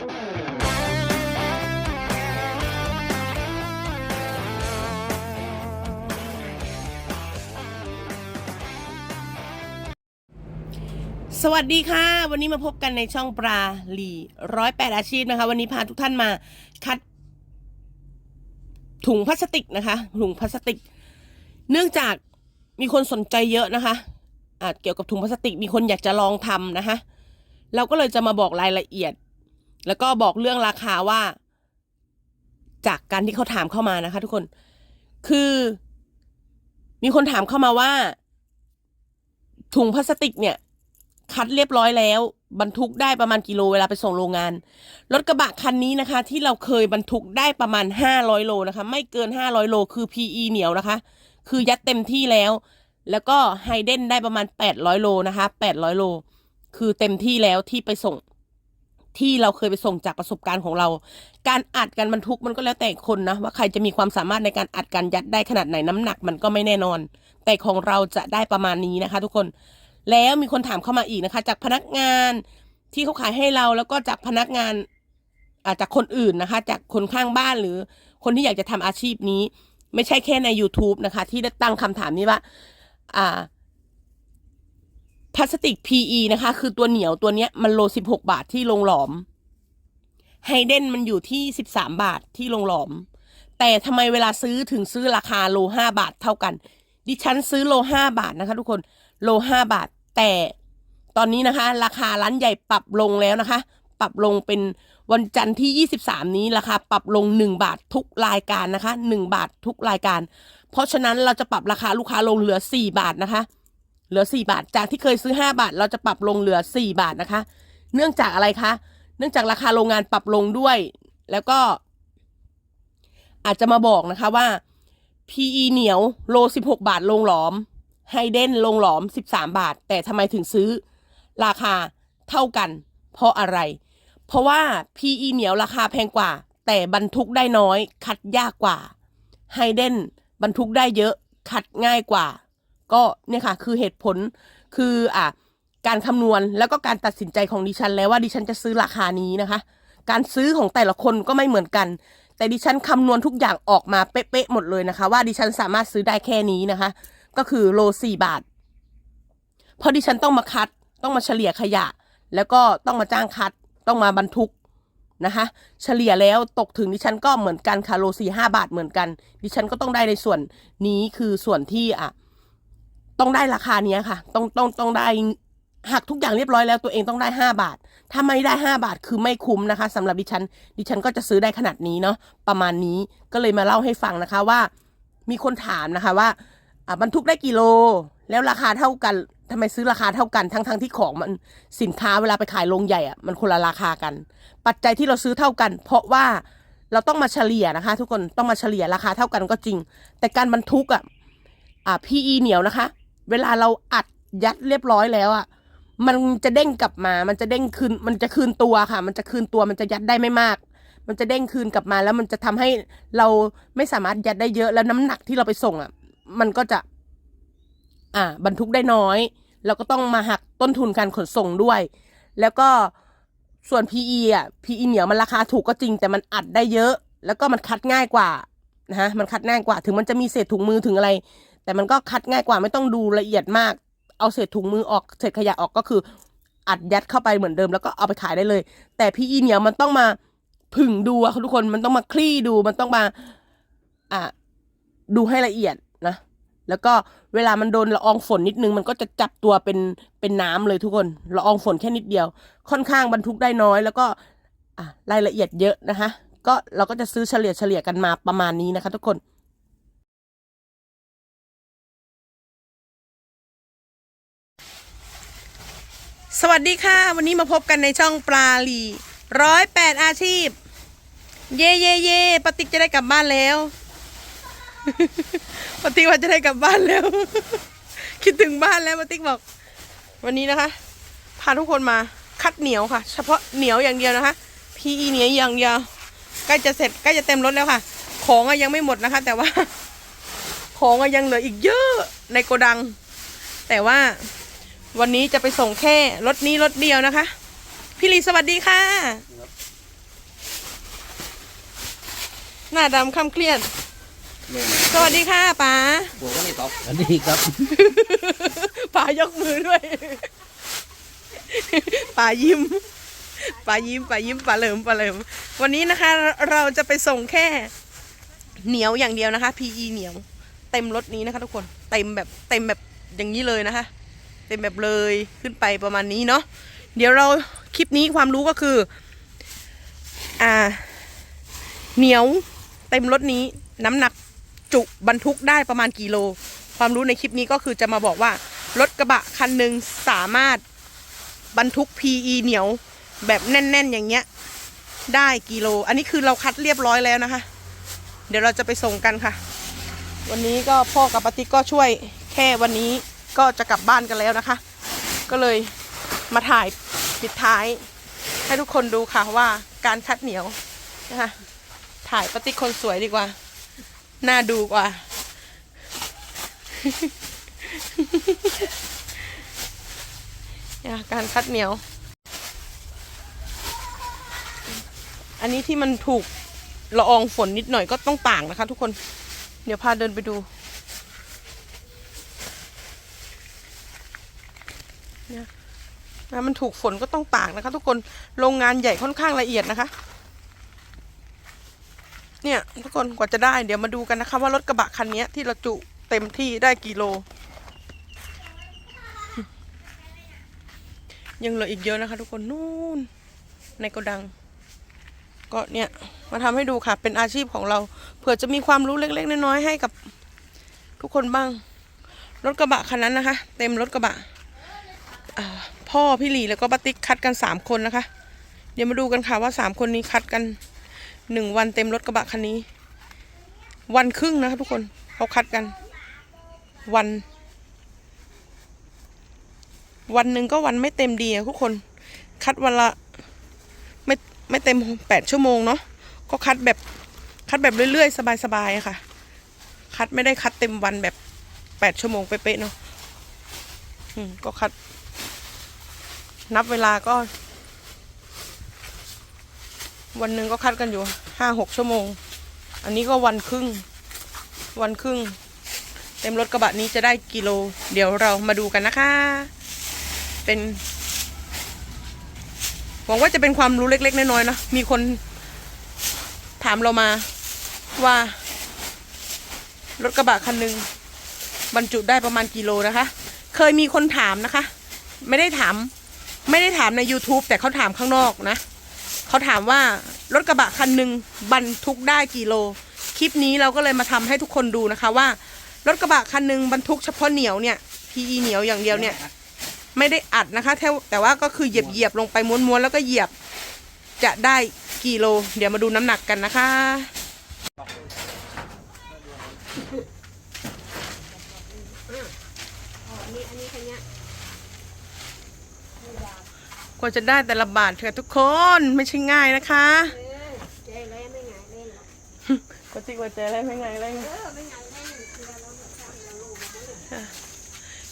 สวัสดีค่ะ วันนี้มาพบกันในช่องปลาหลีร้อยแปดอาชีพนะคะ วันนี้พาทุกท่านมาคัด ถุงพลาสติกนะคะ ถุงพลาสติก เนื่องจากมีคนสนใจเยอะนะคะอาจเกี่ยวกับถุงพลาสติกมีคนอยากจะลองทำนะคะเราก็เลยจะมาบอกรายละเอียด แล้วก็บอกเรื่องราคาว่า จากการที่เขาถามเข้ามานะคะ ทุกคน คือ มีคนถามเข้ามาว่า ถุงพลาสติกเนี่ย คัดเรียบร้อยแล้ว บรรทุกได้ประมาณกิโลเวลาไปส่งโรงงานรถกระบะคันนี้นะคะ ที่เราเคยบรรทุกได้ประมาณ500โลนะคะ ไม่เกิน500โล คือ PE เหนียวนะคะ คือยัดเต็มที่แล้ว แล้วก็ไฮเดนได้ประมาณ800โลนะคะ800โล คือเต็มที่แล้วที่ไปส่ง ที่เราเคยไปส่งจากประสบการณ์ของเรา การอัดการบรรทุกมันก็แล้วแต่คนนะ ว่าใครจะมีความสามารถในการอัดการยัดได้ขนาดไหนน้ำหนักมันก็ไม่แน่นอน แต่ของเราจะได้ประมาณนี้นะคะ ทุกคนแล้วมีคนถามเข้ามาอีกนะคะ จากพนักงานที่เขาขายให้เราแล้วก็จากพนักงานอาจากคนอื่นนะคะ จากคนข้างบ้านหรือคนที่อยากจะทำอาชีพนี้ ไม่ใช่แค่ใน YouTube นะคะ ที่ได้ตั้งคำถามนี้ว่า อ่า พลาสติก PE นะคะ คือตัวเหนียวตัวเนี้ยมันโลสิบหกบาทที่โรงหลอมไฮเดนมันอยู่ที่สิบสามบาทที่โรงหลอม แต่ทำไมเวลาซื้อถึงซื้อราคาโลห้าบาทเท่ากัน ดิฉันซื้อโลห้าบาทนะคะ ทุกคนโลห้าบาท แต่ตอนนี้นะคะ ราคาร้านใหญ่ปรับลงแล้วนะคะ ปรับลงเป็นวันจันทร์ที่ 23 นี้ราคาปรับลง 1 บาททุกรายการนะคะ 1 บาททุกรายการ เพราะฉะนั้นเราจะปรับราคาลูกค้าลงเหลือ 4 บาทนะคะ เหลือ 4 บาท จากที่เคยซื้อ 5 บาท เราจะปรับลงเหลือ 4 บาทนะคะ เนื่องจากอะไรคะ เนื่องจากราคาโรงงานปรับลงด้วย แล้วก็ อาจจะมาบอกนะคะว่า PE เหนียวโล 16 บาทลงหลอม ไฮเดนลงหลอม 13 บาท แต่ทำไมถึงซื้อ ราคาเท่ากัน เพราะอะไร เพราะว่า PE เหนียวราคาแพงกว่า แต่บรรทุกได้น้อย คัดยากกว่า ไฮเดนบรรทุกได้เยอะ คัดง่ายกว่า ก็เนี่ยค่ะ คือเหตุผลคืออะการคำนวณแล้วก็การตัดสินใจของดิฉันแล้วว่าดิฉันจะซื้อราคานี้นะคะ การซื้อของแต่ละคนก็ไม่เหมือนกัน แต่ดิฉันคำนวณทุกอย่างออกมาเป๊ะๆหมดเลยนะคะ ว่าดิฉันสามารถซื้อได้แค่นี้นะคะ ก็คือโลสี่บาทเพราะดิฉันต้องมาคัด ต้องมาเฉลี่ยขยะ แล้วก็ต้องมาจ้างคัด ต้องมาบรรทุกนะคะ เฉลี่ยแล้วตกถึงดิฉันก็เหมือนกันค่ะโลสี่ห้าบาทเหมือนกัน ดิฉันก็ต้องได้ในส่วนนี้คือส่วนที่อะ ต้องได้ราคาเนี้ยค่ะ ต้องต้องต้องได้หักทุกอย่างเรียบร้อยแล้วตัวเองต้องได้ห้าบาท ถ้าไม่ได้ห้าบาทคือไม่คุ้มนะคะสำหรับดิฉัน ดิฉันก็จะซื้อได้ขนาดนี้เนาะประมาณนี้ก็เลยมาเล่าให้ฟังนะคะว่า มีคนถามนะคะว่าบรรทุกได้กี่โล แล้วราคาเท่ากันทำไมซื้อราคาเท่ากันทั้งทั้งที่ของมันสินค้าเวลาไปขายโรงใหญ่อะมันคนละราคากัน ปัจจัยที่เราซื้อเท่ากัน เพราะว่าเราต้องมาเฉลี่ยนะคะ ทุกคนต้องมาเฉลี่ยราคาเท่ากันก็จริง แต่การบรรทุกอะอ่า PE เหนียวนะคะ เวลาเราอัดยัดเรียบร้อยแล้วอะมันจะเด้งกลับมา มันจะเด้งคืน มันจะคืนตัวค่ะ มันจะคืนตัว มันจะยัดได้ไม่มาก มันจะเด้งคืนกลับมาแล้วมันจะทำให้เราไม่สามารถยัดได้เยอะแล้วน้ำหนักที่เราไปส่งอะ มันก็จะ อ่า บรรทุกได้น้อย แล้วก็ต้องมาหักต้นทุนการขนส่งด้วย แล้วก็ส่วน PE อะ PE เหนียวมันราคาถูกก็จริง แต่มันอัดได้เยอะ แล้วก็มันคัดง่ายกว่านะฮะ มันคัดง่ายกว่า ถึงมันจะมีเศษถุงมือถึงอะไร แต่มันก็คัดง่ายกว่าไม่ต้องดูละเอียดมาก เอาเศษถุงมือออกเศษขยะออกก็คือ อัดยัดเข้าไปเหมือนเดิมแล้วก็เอาไปขายได้เลย แต่ PE เหนียวมันต้องมาผึ่งดูอะทุกคนมันต้องมาคลี่ดูมันต้องมาอ่าดูให้ละเอียดนะ แล้วก็เวลามันโดนละอองฝนนิดนึง มันก็จะจับตัวเป็นเป็นน้ำเลยทุกคนละอองฝนแค่นิดเดียว ค่อนข้างบรรทุกได้น้อย แล้วก็อะรายละเอียดเยอะนะคะ ก็เราก็จะซื้อเฉลี่ยเฉลี่ยกันมาประมาณนี้นะคะ ทุกคน สวัสดีค่ะ วันนี้มาพบกันในช่องปลาลีร้อยแปดอาชีพ เย่เย่เย่ปาติกจะได้กลับบ้านแล้วปาติกว่าจะได้กลับบ้านแล้ว คิดถึงบ้านแล้วปาติกบอก วันนี้นะคะ พาทุกคนมาคัดเหนียวค่ะ เฉพาะเหนียวอย่างเดียวนะคะ PE เหนียวอย่างเดียวใกล้จะเสร็จใกล้จะเต็มรถแล้วค่ะ ของอะยังไม่หมดนะคะ แต่ว่า ของอะยังเหลืออีกเยอะในโกดัง แต่ว่า วันนี้จะไปส่งแค่รถนี้รถเดียวนะคะ พี่ลีสวัสดีค่ะน้าดำคำเครียด สวัสดีค่ะป๋าบวกก็ไม่ตอบอันนี้ครับ ป๋ายกมือด้วย ป๋ายิ้ม ป๋ายิ้มป๋ายิ้มป๋าเหลิมป๋าเหลิม วันนี้นะคะ เราจะไปส่งแค่ เหนียวอย่างเดียวนะคะ PE เหนียว เต็มรถนี้นะคะทุกคน เต็มแบบเต็มแบบอย่างนี้เลยนะคะ เต็มแบบเลยขึ้นไปประมาณนี้เนาะเดี๋ยวเราคลิปนี้ความรู้ก็คือ อ่า เหนียวเต็มรถนี้น้ำหนักจุบรรทุกได้ประมาณกี่โล ความรู้ในคลิปนี้ก็คือจะมาบอกว่า รถกระบะคันหนึ่งสามารถบรรทุก PE เหนียวแบบแน่น ๆ อย่างเงี้ย ได้กิโล อันนี้คือเราคัดเรียบร้อยแล้วนะคะ เดี๋ยวเราจะไปส่งกันค่ะ วันนี้ก็พ่อกับปาติกก็ช่วยแค่วันนี้ ก็จะกลับบ้านกันแล้วนะคะ ก็เลยมาถ่ายปิดท้าย ให้ทุกคนดูค่ะว่าการคัดเหนียวนะคะถ่ายปาติคนสวยดีกว่า น่าดูกว่า การคัดเหนียว อันนี้ที่มันถูกละอองฝนนิดหน่อยก็ต้องต่างนะคะทุกคน เดี๋ยวพาเดินไปดู เนี่ย นะมันถูกฝนก็ต้องตางนะคะ ทุกคนโรงงานใหญ่ค่อนข้างละเอียดนะคะ เนี่ยทุกคนกว่าจะได้เดี๋ยวมาดูกันนะคะ ว่ารถกระบะคันนี้ที่เราจุเต็มที่ได้กี่โล ยังเหลืออีกเยอะนะคะ ทุกคนนู่นในโกดัง ก็เนี่ยมาทำให้ดูค่ะ เป็นอาชีพของเราเผื่อจะมีความรู้เล็กๆน้อยๆให้กับทุกคนบ้าง รถกระบะคันนั้นนะคะ เต็มรถกระบะอ่า พ่อพี่หลีแล้วก็ป้าติ๊กคัดกันสามคนนะคะ เดี๋ยวมาดูกันค่ะว่าสามคนนี้คัดกันหนึ่งวันเต็มรถกระบะคันนี้ วันครึ่งนะคะทุกคนเขาคัดกัน วัน วันหนึ่งก็วันไม่เต็มดีอะทุกคน คัดวันละไม่ไม่เต็มแปดชั่วโมงเนาะก็คัดแบบคัดแบบเรื่อยๆ สบายๆอะค่ะ คัดไม่ได้คัดเต็มวันแบบแปดชั่วโมงเป๊ะๆเนาะก็คัด นับเวลาก็ วันหนึ่งก็คัดกันอยู่ห้าหกชั่วโมง อันนี้ก็วันครึ่ง วันครึ่ง เต็มรถกระบะนี้จะได้กิโล เดี๋ยวเรามาดูกันนะคะ เป็นหวังว่าจะเป็นความรู้เล็ก ๆ น้อยๆนะมีคนถามเรามาว่ารถกระบะคันหนึ่งบรรจุได้ประมาณกิโลนะคะ เคยมีคนถามนะคะ ไม่ได้ถาม ไม่ได้ถามใน YouTube แต่เขาถามข้างนอกนะเขาถามว่ารถกระบะคันหนึ่งบรรทุกได้กี่โล คลิปนี้เราก็เลยมาทำให้ทุกคนดูนะคะว่ารถกระบะคันหนึ่งบรรทุกเฉพาะเหนียวเนี่ย PE เหนียวอย่างเดียวเนี่ย ไม่ได้อัดนะคะแต่ว่าก็คือเหยียบเหยียบลงไปม้วนๆแล้วก็เหยียบจะได้กี่โล เดี๋ยวมาดูน้ำหนักกันนะคะ กว่าจะได้แต่ละบาทเถอะทุกคนไม่ใช่ง่ายนะคะกว่าจิกว่าเจออะไรไม่ง่ายเลย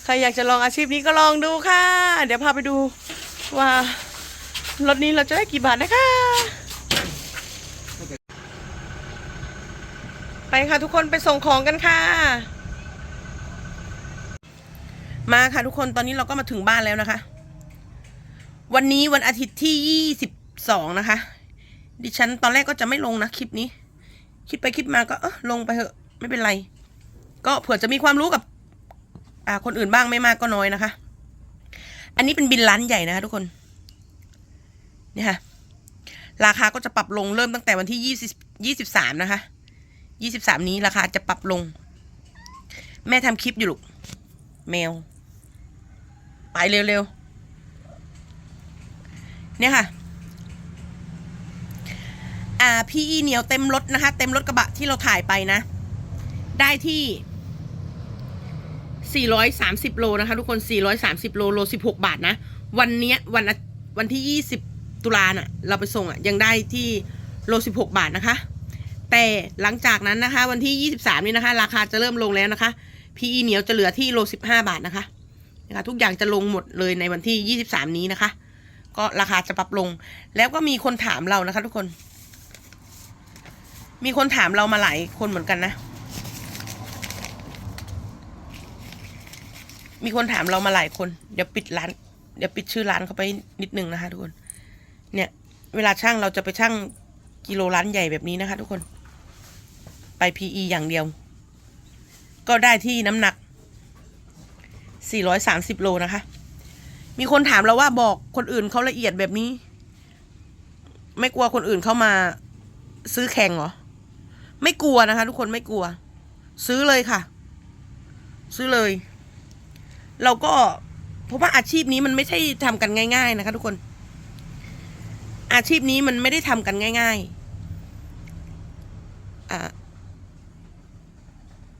ใครอยากจะลองอาชีพนี้ก็ลองดูค่ะ เดี๋ยวพาไปดูว่ารถนี้เราจะได้กี่บาทนะคะ ไปค่ะทุกคนไปส่งของกันค่ะ มาค่ะทุกคนตอนนี้เราก็มาถึงบ้านแล้วนะคะ วันนี้วันอาทิตย์ที่ยี่สิบสองนะคะ ดิฉันตอนแรกก็จะไม่ลงนะคลิปนี้ คิดไปคิดมาก็เออลงไปเถอะ ไม่เป็นไร ก็เผื่อจะมีความรู้กับ อ่า คนอื่นบ้างไม่มากก็น้อยนะคะ อันนี้เป็นบินร้านใหญ่นะคะทุกคนเนี่ยค่ะราคาก็จะปรับลงเริ่มตั้งแต่วันที่ยี่สิบยี่สิบสามนะคะยี่สิบสามนี้ราคาจะปรับลง แม่ทำคลิปอยู่ลูกแมว ไปเร็วๆ เนี่ยค่ะอ่า PE เหนียวเต็มรถนะคะ เต็มรถกระบะที่เราถ่ายไปนะ ได้ที่ 430 โลนะคะ ทุกคน 430 โล โล 16 บาทนะ วันเนี้ยวันอาวันที่ 20 ตุลาน่ะ เราไปส่งอะ ยังได้ที่โล 16 บาทนะคะ แต่หลังจากนั้นนะคะ วันที่ 23 นี้นะคะ ราคาจะเริ่มลงแล้วนะคะ PE เหนียวจะเหลือที่โล 15 บาทนะคะนะคะ ทุกอย่างจะลงหมดเลยในวันที่ 23 นี้นะคะ ก็ราคาจะปรับลง แล้วก็มีคนถามเรานะคะ ทุกคน มีคนถามเรามาหลายคนเหมือนกันนะ มีคนถามเรามาหลายคน เดี๋ยวปิดร้าน เดี๋ยวปิดชื่อร้านเขาไปนิดนึงนะคะ ทุกคน เนี่ย เวลาช่างเราจะไปช่างกิโลร้านใหญ่แบบนี้นะคะ ทุกคน ไป PE อย่างเดียว ก็ได้ที่น้ำหนัก 430 โลนะคะ มีคนถามเราว่าบอกคนอื่นเขาละเอียดแบบนี้ ไม่กลัวคนอื่นเข้ามา ซื้อแข่งเหรอ ไม่กลัวนะคะ ทุกคนไม่กลัว ซื้อเลยค่ะ ซื้อเลย เราก็เพราะว่าอาชีพนี้มันไม่ใช่ทำกันง่าย ๆ นะคะ ทุกคน อาชีพนี้มันไม่ได้ทำกันง่าย ๆ อ่า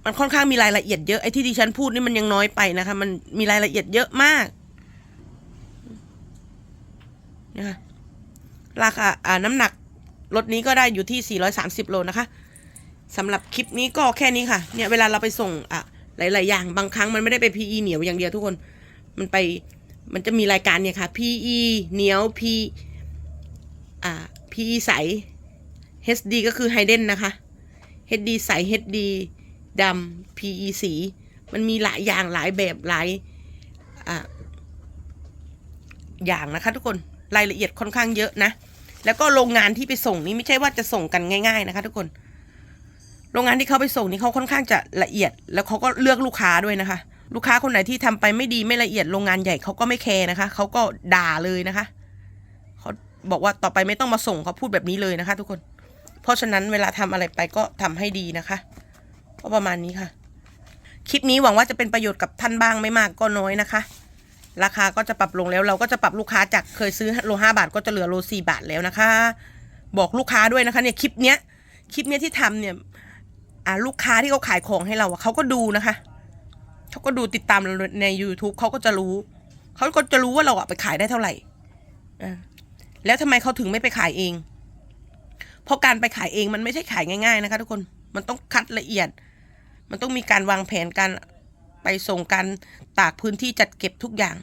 มันค่อนข้างมีรายละเอียดเยอะไอ้ที่ดิฉันพูดนี่มันยังน้อยไปนะคะ มันมีรายละเอียดเยอะมาก นะคะราคาอ่าน้ำหนักรถนี้ก็ได้อยู่ที่ 430 โลนะคะสำหรับคลิปนี้ก็แค่นี้ค่ะ เนี่ยเวลาเราไปส่งอะหลาย ๆ อย่างบางครั้งมันไม่ได้ไป PE เหนียวอย่างเดียวทุกคน มันไปมันจะมีรายการเนี่ยค่ะ PE เหนียว P อ่า PE ใส HD ก็คือไฮเดนนะคะ HD ใส HD ดำ PE สี มันมีหลายอย่างหลายแบบหลายอ่าอย่างนะคะทุกคน รายละเอียดค่อนข้างเยอะนะ แล้วก็โรงงานที่ไปส่งนี่ไม่ใช่ว่าจะส่งกันง่าย ๆ นะคะ ทุกคน โรงงานที่เขาไปส่งนี่เขาค่อนข้างจะละเอียด แล้วเขาก็เลือกลูกค้าด้วยนะคะ ลูกค้าคนไหนที่ทำไปไม่ดีไม่ละเอียดโรงงานใหญ่เขาก็ไม่แคร์นะคะเขาก็ด่าเลยนะคะเขาบอกว่าต่อไปไม่ต้องมาส่งเขาพูดแบบนี้เลยนะคะ ทุกคน เพราะฉะนั้นเวลาทำอะไรไปก็ทำให้ดีนะคะก็ประมาณนี้ค่ะ คลิปนี้หวังว่าจะเป็นประโยชน์กับท่านบ้างไม่มากก็น้อยนะคะ ราคาก็จะปรับลงแล้ว เราก็จะปรับลูกค้าจากเคยซื้อโลห้าบาท ก็จะเหลือโลสี่บาทแล้วนะคะ บอกลูกค้าด้วยนะคะเนี่ยคลิปเนี้ยคลิปเนี้ยที่ทำเนี่ยอ่าลูกค้าที่เขาขายของให้เราอะเขาก็ดูนะคะเขาก็ดูติดตามใน YouTube เขาก็จะรู้เขาก็จะรู้ว่าเราอะไปขายได้เท่าไหร่อแล้วทำไมเขาถึงไม่ไปขายเอง เพราะการไปขายเองมันไม่ใช่ขายง่าย ๆ นะคะ ทุกคน มันต้องคัดละเอียด มันต้องมีการวางแผนการ ไปส่งการตากพื้นที่จัดเก็บทุกอย่าง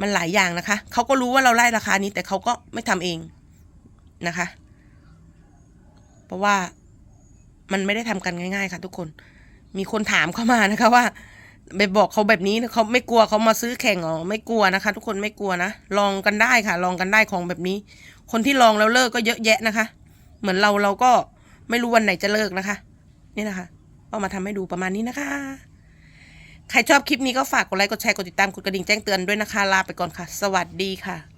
มันหลายอย่างนะคะ เขาก็รู้ว่าเราไล่ราคานี้แต่เขาก็ไม่ทำเองนะคะ เพราะว่ามันไม่ได้ทำกันง่าย ๆ ค่ะ ทุกคน มีคนถามเข้ามานะคะว่าไปบอกเขาแบบนี้เขาไม่กลัวเขามาซื้อแข่งอ๋อไม่กลัวนะคะ ทุกคนไม่กลัวนะลองกันได้ค่ะ ลองกันได้ของแบบนี้ คนที่ลองแล้วเลิกก็เยอะแยะนะคะ เหมือนเราเราก็ไม่รู้วันไหนจะเลิกนะคะ นี่นะคะเอามาทำให้ดูประมาณนี้นะคะ ใครชอบคลิปนี้ก็ฝากกดไลค์ กดแชร์ กดติดตาม กดกระดิ่งแจ้งเตือนด้วยนะคะ ลาไปก่อนค่ะ สวัสดีค่ะ